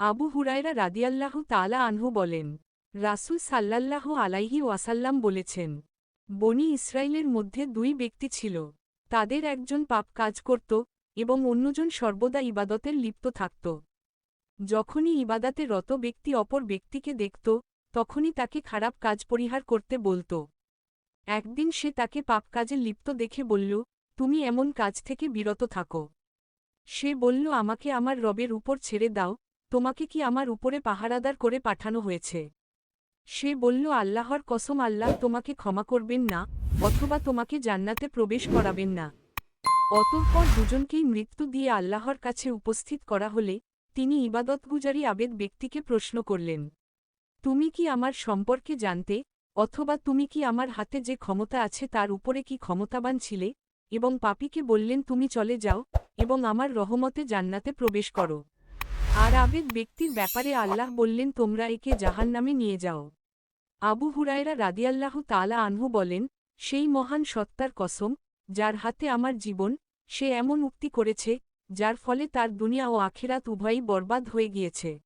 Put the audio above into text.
আবু হুরায়রা রাদিয়াল্লাহু তালা আনহু বলেন, রাসূল সাল্লাল্লাহু আলাইহি ওয়াসাল্লাম বলেছেন, বনি ইসরায়েলের মধ্যে দুই ব্যক্তি ছিল, তাদের একজন পাপ কাজ করত এবং অন্যজন সর্বদা ইবাদতের লিপ্ত থাকত। যখনই ইবাদাতে রত ব্যক্তি অপর ব্যক্তিকে দেখত, তখনই তাকে খারাপ কাজ পরিহার করতে বলত। একদিন সে তাকে পাপ কাজে লিপ্ত দেখে বলল, তুমি এমন কাজ থেকে বিরত থাকো। সে বলল, আমাকে আমার রবের উপর ছেড়ে দাও তোমাকে কি আমার উপরে পাহারাদার করে পাঠানো হয়েছে? সে বলল, আল্লাহর কসম, আল্লাহ তোমাকে ক্ষমা করবেন না, অথবা তোমাকে জান্নাতে প্রবেশ করাবেন না। অতঃপর দুজনকেই মৃত্যু দিয়ে আল্লাহর কাছে উপস্থিত করা হলে, তিনি ইবাদতগুজারি আবেদ ব্যক্তিকে প্রশ্ন করলেন, তুমি কি আমার সম্পর্কে জানতে, অথবা তুমি কি আমার হাতে যে ক্ষমতা আছে তার উপরে কি ক্ষমতাবান ছিলে? এবং পাপীকে বললেন, তুমি চলে যাও এবং আমার রহমতে জান্নাতে প্রবেশ করো। আর আবেদ ব্যক্তির ব্যাপারে আল্লাহ বললেন, তোমরা একে জাহান নামে নিয়ে যাও। আবু হুরায়রা রাদিয়াল্লাহু তালা আনহু বলেন, সেই মহান সত্তার কসম, যার হাতে আমার জীবন, সে এমন উক্তি করেছে, যার ফলে তার দুনিয়া ও আখেরাত উভয়ই বরবাদ হয়ে গিয়েছে।